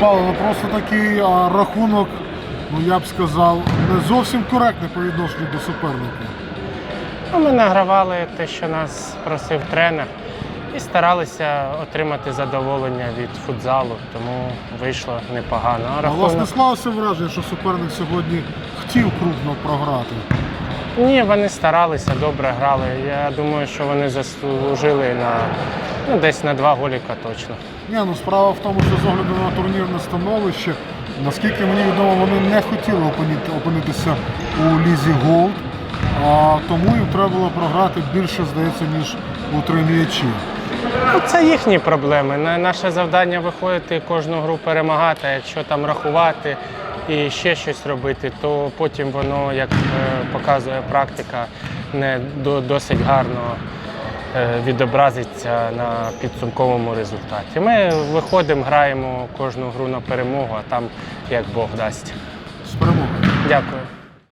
Павло, ну просто такий а, рахунок, ну я б сказав, не зовсім коректний по відношенню до суперника. Ну, Ми награвали те, що нас просив тренер, і старалися отримати задоволення від футзалу, тому вийшло непогано. А А у вас не склалося враження, що суперник сьогодні хотів крупно програти. Ні, вони старалися, добре грали. Я думаю, що вони заслужили на ну, десь на два голіка точно. Ні, ну справа в тому, що з огляду на турнірне становище, наскільки мені відомо, вони не хотіли опиніти- опинитися у лізі Голд, а тому їм треба було програти більше, здається, ніж у три м'ячі. Ну, Це їхні проблеми. На- Наше завдання виходити кожну гру перемагати. А якщо там рахувати і ще щось робити, то потім воно, як е, показує практика, не до- досить гарно відобразиться на підсумковому результаті. Ми виходимо, граємо кожну гру на перемогу, а там як Бог дасть. З перемогою. Дякую.